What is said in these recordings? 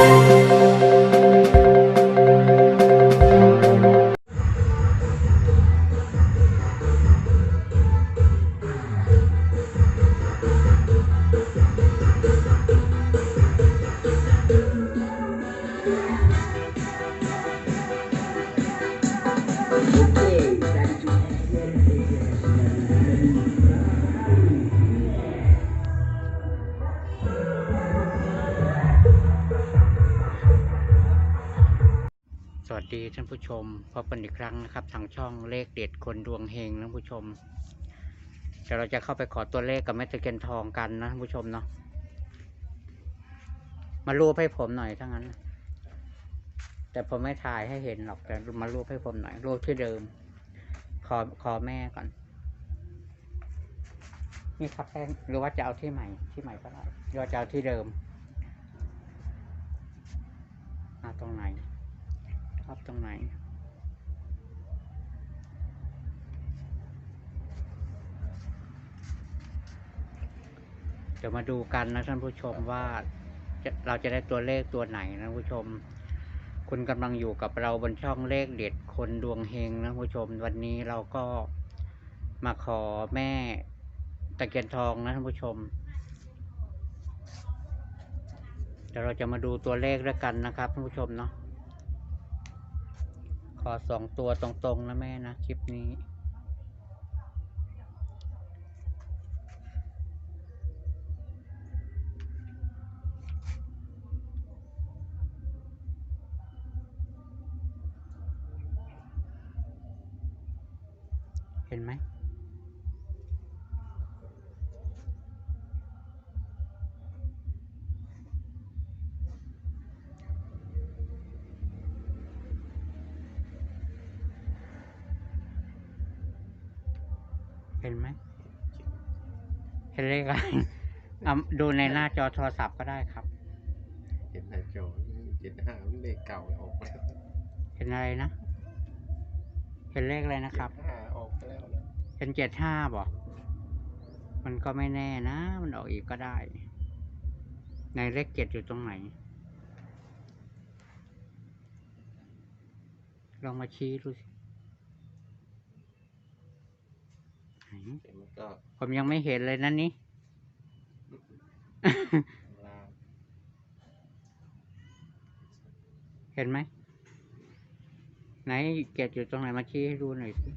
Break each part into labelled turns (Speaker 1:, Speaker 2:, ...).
Speaker 1: ส ดีท่านผู้ชมพบกันอีกครั้งนะครับ ทางช่องเลขเด็ดคนดวงเฮงนะท่านผู้ชมเดี๋ยวเราจะเข้าไปขอตัวเลขกับแม่ตะเคียนทองกันนะท่านผู้ชมเนาะมารูปให้ผมหน่อยถ้างั้น แต่ผมไม่ถ่ายให้เห็นหรอกแต่มารูปให้ผมหน่อยรูปที่เดิม ขอขอแม่ก่อนนี่ครับแป้งหรือว่าจะเอาที่ใหม่ที่ใหม่ก็ได้หรือว่าจะเอาที่เดิมเอาตรงไหน อบตรงไหน เดี๋ยวมาดูกันนะท่านผู้ชมว่าเราจะได้ตัวเลขตัวไหนนะผู้ชม คุณกำลังอยู่กับเราบนช่องเลขเด็ดคนดวงเฮงนะผู้ชม วันนี้เราก็มาขอแม่ตะเคียนทองนะท่านผู้ชม เดี๋ยวเราจะมาดูตัวเลขด้วยกันนะครับท่านผู้ชมเนาะ ขอสองตัวตรงๆนะแม่นะ คลิปนี้ เห็นไหม เห็นไหม เห็นเลขอะไรเอาดูในหน้าจอโทรศัพท์ก็ได้ครับ
Speaker 2: เห็นหน้าจอเจ็ดห้าเลขเก่าออกไปแล้ว
Speaker 1: เห็นอะไรนะ เห็นเลขอะไรนะครับ
Speaker 2: เจ็ดห้าออกไปแล้วนะ
Speaker 1: เป็นเจ็ดห้าบอก มันก็ไม่แน่นะ มันออกอีกก็ได้ ในเลขเจ็ดอยู่ตรงไหน ลองมาชี้ดูสิ ไหน
Speaker 2: เห็นมันก็
Speaker 1: ผมยังไม่เห็นเลยนั่นนี่
Speaker 2: ลาง
Speaker 1: เห็นไหม ไหนเจ็ดอยู่ตรงไหนมาชี้ให้ดูหน่อยสิ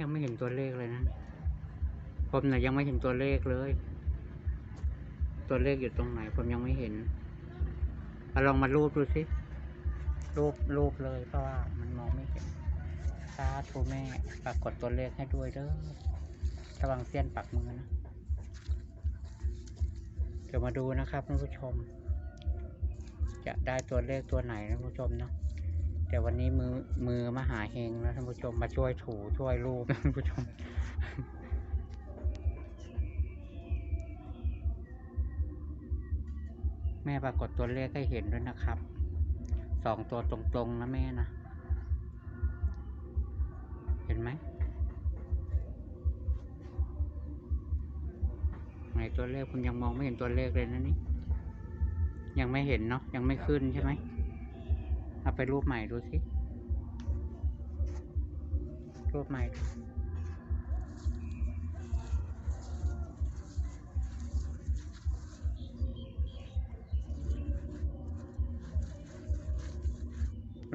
Speaker 2: ยั
Speaker 1: งไม่เห็นตัวเลขเลยนะ ผมน่ะยังไม่เห็นตัวเลขเลย ตัวเลขอยู่ตรงไหน ผมยังไม่เห็นอลองมารูปดูสิรูปรูปเลยเพราะว่ามันมองไม่เห็นสาธุแม่ปรากฏตัวเลขให้ด้วยเด้อระวังเสี้ยนปักมือนะ เดี๋ยวมาดูนะครับท่านผู้ชม จะได้ตัวเลขตัวไหนนะท่านผู้ชมเนาะ เดี๋ยววันนี้มือมือมาหาเฮงนะท่านผู้ชมมาช่วยถูช่วยรูปท่านผู้ชม แม่ปรากฏตัวเลขให้เห็นด้วยนะครับสองตัวตรงๆนะแม่นะ เห็นไหมไหนตัวเลขคุณยังมองไม่เห็นตัวเลขเลยนะนี่ยังไม่เห็นเนาะยังไม่ขึ้นใช่ไหม เอาไปรูปใหม่ดูสิ รูปใหม่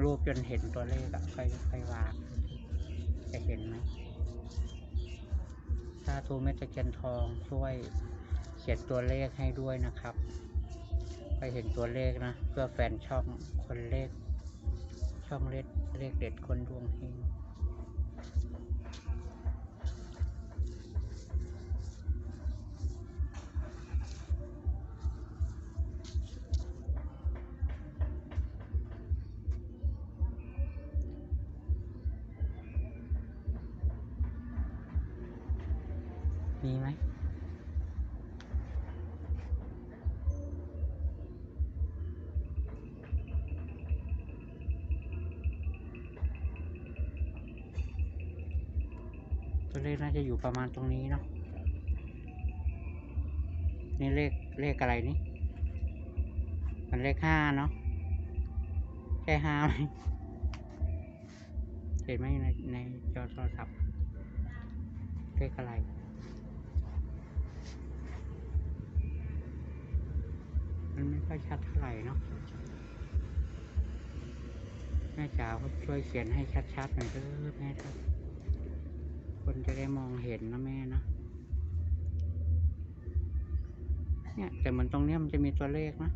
Speaker 1: รูปจนเห็นตัวเลขอะค่อยค่อยวางจะเห็นไหมถ้าทูเม็ดตะเคียนทองช่วยเขียนตัวเลขให้ด้วยนะครับ ไปเห็นตัวเลขนะ เพื่อแฟนช่องคนเลข ช่องเลขเลขเด็ดคนดวงเฮงมีไหม อยู่ประมาณตรงนี้เนาะนี่เลขเลขอะไรนี่ มันเลขห้าเนาะใช่ห้าไหมเห็นไหมในในจอโทรศัพท์เลขอะไรมันไม่ค่อยชัดเท่าไหร่เนาะแม่จ๋าช่วยเขียนให้ชัดๆหน่อยเด้อแม่ครับ คนจะได้มองเห็นนะแม่นะ เนี่ย แต่เหมือนตรงเนี้ยมันจะมีตัวเลขนะ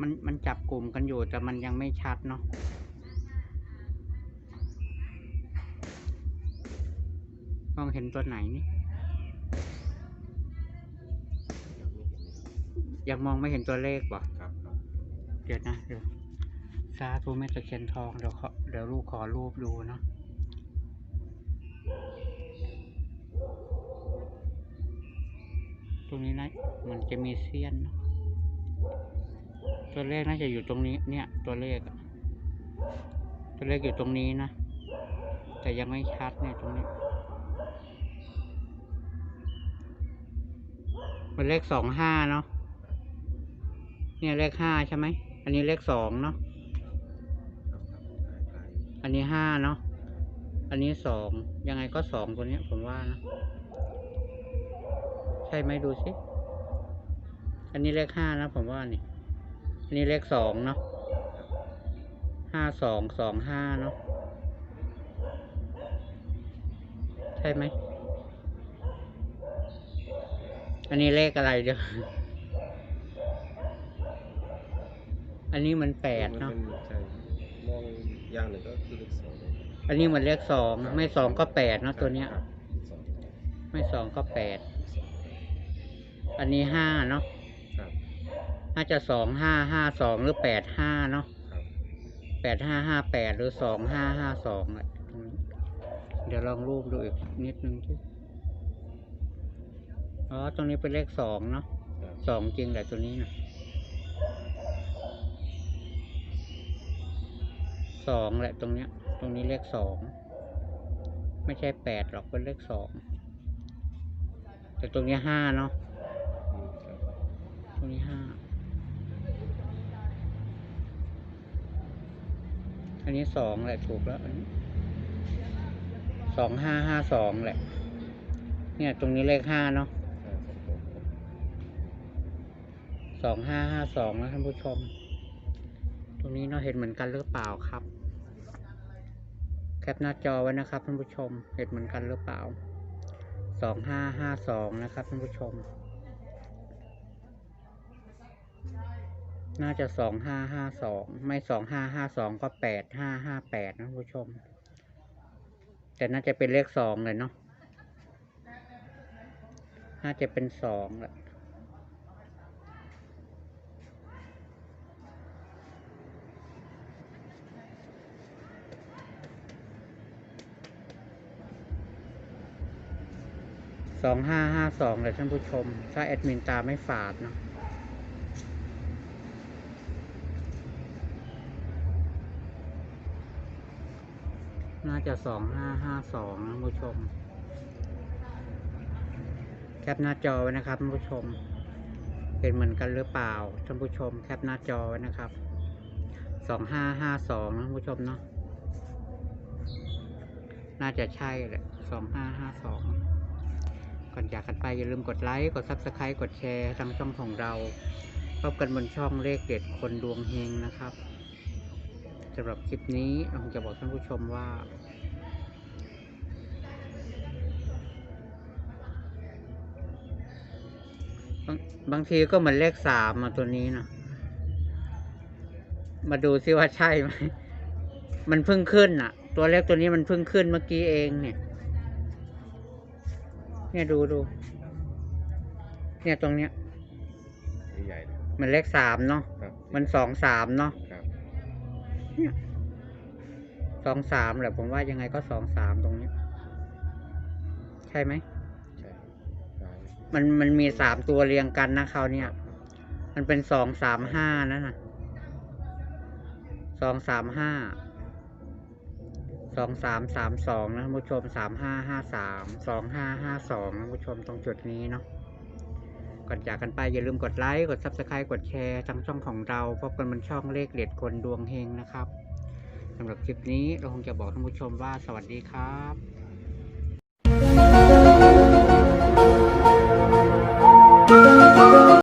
Speaker 1: มันมันจับกลุ่มกันอยู่แต่มันยังไม่ชัดเนาะมองเห็นตัวไหนนี่
Speaker 2: ยังไม่เห็นเลย
Speaker 1: ยังมองไม่เห็นตัวเลขบ่
Speaker 2: ครับครับ
Speaker 1: เดี๋ยวนะเดี๋ยวสาธุแม่ตะเคียนทองเดี๋ยวขอเดี๋ยวลูกขอรูปดูเนาะ ตรงนี้นะมันจะมีเสี้ยน ตัวเลขน่าจะอยู่ตรงนี้ เนี่ย ตัวเลข ตัวเลขอยู่ตรงนี้นะ แต่ยังไม่ชัดเนี่ยตรงนี้มันเลขสองห้าเนาะ เนี่ยเลขห้าใช่ไหม อันนี้เลขสองเนาะ อันนี้ห้าเนาะ อันนี้สอง ยังไงก็สองตัวเนี้ยผมว่านะ ใช่ไหมดูสิ อันนี้เลขห้านะผมว่านี่อันนี้เลขสองเนาะห้าสองสองห้าเนาะใช่ไหม อันนี้เลขอะไรเดี๋ยว อันนี้มันแป
Speaker 2: ๆ
Speaker 1: ดเนาะ
Speaker 2: มัป็ใช่มองอย่างหนึ่งก็คือเลขสองเลย
Speaker 1: อันนี้เหมือนเลขสอง ไม่สองก็แปดเนาะตัวเนี้ย
Speaker 2: ครับสอง
Speaker 1: ไม่สองก็แปด อันนี้ห้าเนาะ
Speaker 2: ครับ
Speaker 1: น่าจะสองห้าห้าสองหรือแปดห้าเนาะ
Speaker 2: ครับ
Speaker 1: แปดห้าห้าแปดหรือสองห้าห้าสองอะตรงนี้เดี๋ยวลองรูปดูอีกนิดนึงที่อ๋อ ตรงนี้เป็นเลขสองเนาะ
Speaker 2: ครับ
Speaker 1: สองจริงแหละตัวนี้นะสองแหละตรงเนี้ย ตรงนี้เลขสองไม่ใช่แปดหรอกเป็นเลขสองแต่ตรงนี้ห้าเนาะ
Speaker 2: อืมครับ
Speaker 1: ตรงนี้ห้าอันนี้สองแหละถูกแล้วสองห้าห้าสองแหละ เนี่ย ตรงนี้เลขห้าเนาะ
Speaker 2: สองห้า
Speaker 1: ห้าสองนะท่านผู้ชม ตรงนี้เนาะเห็นเหมือนกันหรือเปล่าครับ แคปหน้าจอไว้นะครับท่านผู้ชม เห็นเหมือนกันหรือเปล่าสองห้าห้าสองนะครับท่านผู้ชม น่าจะสองห้าห้าสองไม่สองห้าห้าสองก็แปดห้าห้าแปดนะท่านผู้ชม แต่น่าจะเป็นเลขสองเลยเนาะน่าจะเป็นสองแหละสองห้าห้าสองเลยท่านผู้ชม ถ้าแอดมินตาไม่ฝาดเนาะ น่าจะสองห้าห้าสองนะผู้ชม แคปหน้าจอไว้นะครับผู้ชมเห็นเหมือนกันหรือเปล่าท่านผู้ชม แคปหน้าจอไว้นะครับสองห้าห้าสองนะผู้ชมเนาะน่าจะใช่แหละสองห้าห้าสองก่อนจากกันไปอย่าลืมกดไลค์ กด Subscribe กดแชร์ทางช่องของเราพบกันบนช่องเลขเด็ดคนดวงเฮงนะครับ สำหรับคลิปนี้ผมจะบอกท่านผู้ชมว่าบางบางทีก็เหมือนเลขสามมาตัวนี้นะมาดูซิว่าใช่ไหมมันเพิ่งขึ้นอะตัวเลขตัวนี้มันเพิ่งขึ้นเมื่อกี้เองเนี่ย เนี่ยดูดู เนี่ยตรงเนี้ย
Speaker 2: ใหญ่ๆเลย
Speaker 1: มันเลขสามเนาะ
Speaker 2: ครับ
Speaker 1: มันสองสามเนาะ
Speaker 2: ครับ
Speaker 1: สองสามแหละผมว่ายังไงก็สองสามตรงเนี้ยใช่ไหม
Speaker 2: ใช่ใช่
Speaker 1: มันมันมีสามตัวเรียงกันนะคราวเนี้ยมันเป็นสองสามห้านั่นน่ะสองสามห้าสองสามสามสองนะท่านผู้ชมสามห้าห้าสามสองห้าห้าสองนะท่านผู้ชมตรงจุดนี้เนาะ ก่อนจากกันไปอย่าลืมกดไลค์กด subscribe กดแชร์ทางช่องของเราพบกันบนช่องเลขเด็ดคนดวงเฮงนะครับสำหรับคลิปนี้เราคงจะบอกท่านผู้ชมว่าสวัสดีครับ